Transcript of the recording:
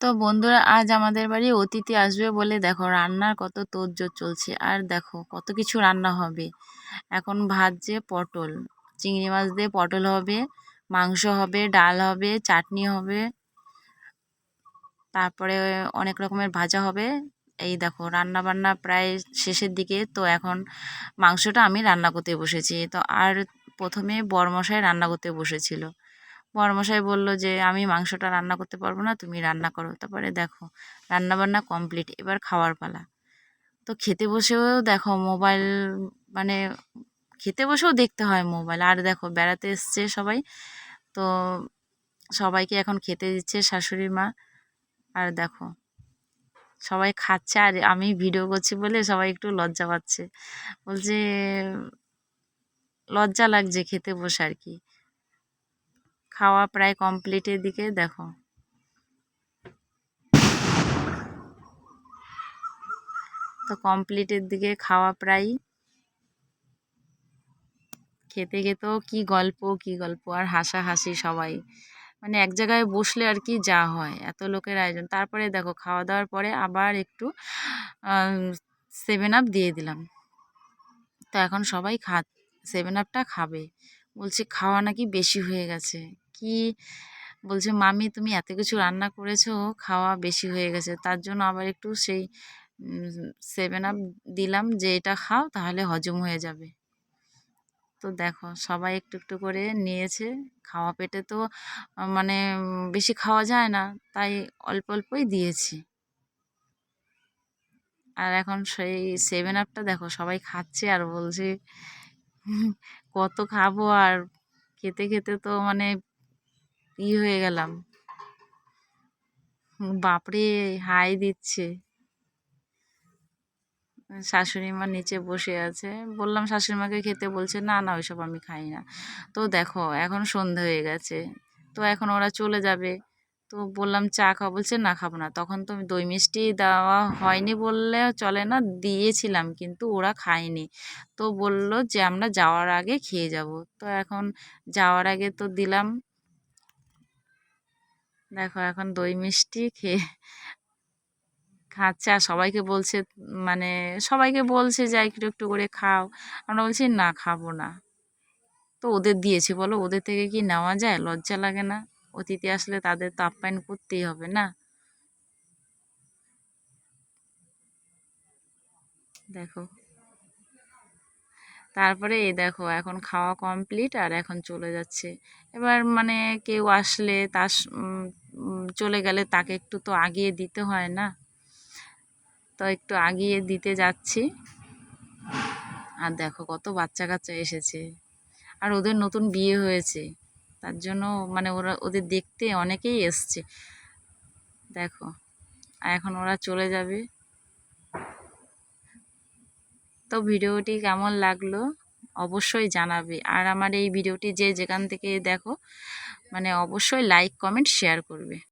তো বন্ধুরা, আজ আমাদের বাড়ি অতিথি আসবে বলে দেখো, রান্নার কত তোড়জোড় চলছে। আর দেখো, কত কিছু রান্না হবে। এখন ভাজছে পটল। চিংড়ি মাছ দিয়ে পটল হবে, মাংস হবে, ডাল হবে, চাটনি হবে, তারপরে অনেক রকমের ভাজা হবে। এই দেখো রান্না বান্না প্রায় শেষের দিকে। তো এখন মাংসটা আমি রান্না করতে বসেছি। তো আর প্রথমে বরমশাই রান্না করতে বসেছিল। বরমশাই বলল যে, আমি মাংসটা রান্না করতে পারব না, তুমি রান্না করো। তারপরে দেখো রান্না বান্না কমপ্লিট, এবার খাওয়ার পালা। তো খেতে বসেও দেখো মোবাইল মানে খেতে বসেও দেখতে হয় মোবাইল। আর দেখো বেড়াতে এসছে সবাই, তো সবাইকে এখন খেতে দিচ্ছে শাশুড়ি মা। আর দেখো, সবাই খাচ্ছে, আর আমি ভিডিও করছি বলে সবাই একটু লজ্জা পাচ্ছে। বলছে, লজ্জা লাগছে খেতে বসে আর কি। খাওয়া প্রায় কমপ্লিটের দিকে, দেখো। তো কমপ্লিটের দিকে খাওয়া প্রায় খেতে খেতেও কি গল্প কি গল্প, আর হাসাহাসি সবাই। মানে এক জায়গায় বসলে আর কি যা হয়, এত লোকের আয়োজন। তারপরে দেখো, খাওয়া দাওয়ার পরে আবার একটু সেভেন আপ দিয়ে দিলাম। তো এখন সবাই খা সেভেন আপটা খাবে। বলছি, খাওয়া নাকি বেশি হয়ে গেছে। কি বলছে মামি তুমি এত কিছু রান্না করেছ, খাওয়া বেশি হয়ে গেছে। তার জন্য আবার একটু সেই সেভেন আপ দিলাম যে এটা খাও, তাহলে হজম হয়ে যাবে। তো দেখো, সবাই একটু একটু করে নিয়েছে। খাওয়া পেটে তো মানে বেশি খাওয়া যায় না, তাই অল্প অল্পই দিয়েছি। আর এখন সেই সেভেন আপটা দেখো, সবাই খাচ্ছে আর বলছে, কত খাব আর খেতে খেতে তো মানে ই হয়ে গেলাম। বাপরে, হাই দিচ্ছে। শাশুড়ি মা নিচে বসে আছে। বললাম, শাশুড়ি মাকে খেতে বলছে, না না, ওইসব আমি খাই না। তো দেখো, এখন সন্ধে হয়ে গেছে। তো এখন ওরা চলে যাবে। তো বললাম, চা খাওয়া বলছে, না, খাব না। তখন তো দই মিষ্টি দেওয়া হয়নি বললে চলে না, দিয়েছিলাম, কিন্তু ওরা খায়নি। তো বলল যে, আমরা যাওয়ার আগে খেয়ে যাব। তো এখন যাওয়ার আগে তো দিলাম। দেখো এখন দই মিষ্টি খেয়ে খাচ্ছে আর সবাইকে বলছে মানে সবাইকে বলছে যে একটু একটু করে খাও। আমরা বলছি, না, খাব না। তো ওদের দিয়েছি, বলো। ওদের থেকে কি নেওয়া যায়? লজ্জা লাগে না? অতিথি আসলে তাদের তো আপ্যায়ন করতেই হবে না? দেখো। তারপরে এই দেখো, এখন খাওয়া কমপ্লিট আর এখন চলে যাচ্ছে। এবার মানে কেউ আসলে তার চলে গেলে তাকে একটু তো আগিয়ে দিতে হয় না। তো একটু আগিয়ে দিতে যাচ্ছি। আর দেখো কত বাচ্চা কাচ্চা এসেছে। আর ওদের নতুন বিয়ে হয়েছে। তার জন্য মানে ওরা, ওদের দেখতে অনেকেই এসছে। দেখো, আর এখন ওরা চলে যাবে। তো ভিডিওটি কেমন লাগল? অবশ্যই জানাবে। আর আমার এই ভিডিওটি যে যেখান থেকে দেখো মানে অবশ্যই লাইক কমেন্ট শেয়ার করবে।